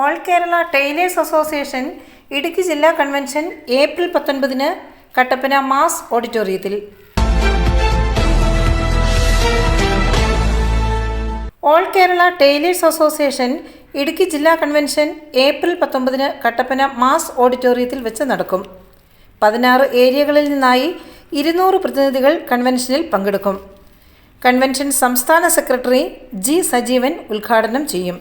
All Kerala tailors association Idukki ജില്ലാ convention April പത്തൊൻപതിന് Kattappana mass ഓഡിറ്റോറിയത്തിൽ. All Kerala tailors association Idukki ജില്ലാ convention April പത്തൊമ്പതിന് കട്ടപ്പന മാസ് ഓഡിറ്റോറിയത്തിൽ വെച്ച് നടക്കും. പതിനാറ് ഏരിയകളിൽ നിന്നായി ഇരുന്നൂറ് പ്രതിനിധികൾ കൺവെൻഷനിൽ പങ്കെടുക്കും. കൺവെൻഷൻ സംസ്ഥാന സെക്രട്ടറി ജി സജീവൻ ഉദ്ഘാടനം ചെയ്യും.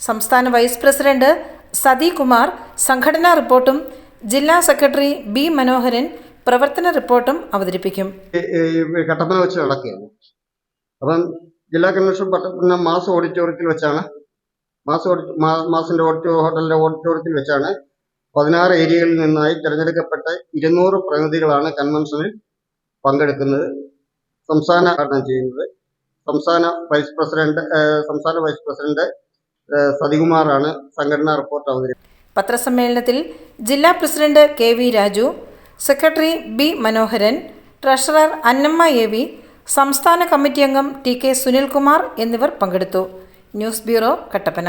സംസ്ഥാന വൈസ് പ്രസിഡന്റ് സതി കുമാർ സംഘടനാ റിപ്പോർട്ടും ജില്ലാ സെക്രട്ടറി ബി മനോഹരൻ പ്രവർത്തന റിപ്പോർട്ടും അവതരിപ്പിക്കും. കട്ടപ്പന വെച്ച് നടക്കുകയാണ്. അപ്പം ജില്ലാ കൺവെൻഷൻ പട്ടപ്പന മാസ് ഓഡിറ്റോറിയത്തിൽ വെച്ചാണ് മാസ് മാസിന്റെ ഓഡിറ്റോ ഹോട്ടലിന്റെ ഓഡിറ്റോറിയത്തിൽ വെച്ചാണ് പതിനാറ് ഏരിയകളിൽ നിന്നായി തിരഞ്ഞെടുക്കപ്പെട്ട ഇരുന്നൂറ് പ്രതിനിധികളാണ് കൺവെൻഷനിൽ പങ്കെടുക്കുന്നത് സംസ്ഥാന ചെയ്യുന്നത്. സംസ്ഥാന വൈസ് പ്രസിഡന്റ് സംസ്ഥാന വൈസ് പ്രസിഡന്റ് സതികുമാറാണ് സംഘടനാ റിപ്പോർട്ട് അവതരിപ്പിച്ചത്. പത്രസമ്മേളനത്തിൽ ജില്ലാ president K V Raju secretary B Manoharan treasurer Annamma A V സംസ്ഥാന കമ്മിറ്റി അംഗം ടി കെ സുനിൽകുമാർ എന്നിവർ പങ്കെടുത്തു. News bureau Kattappana.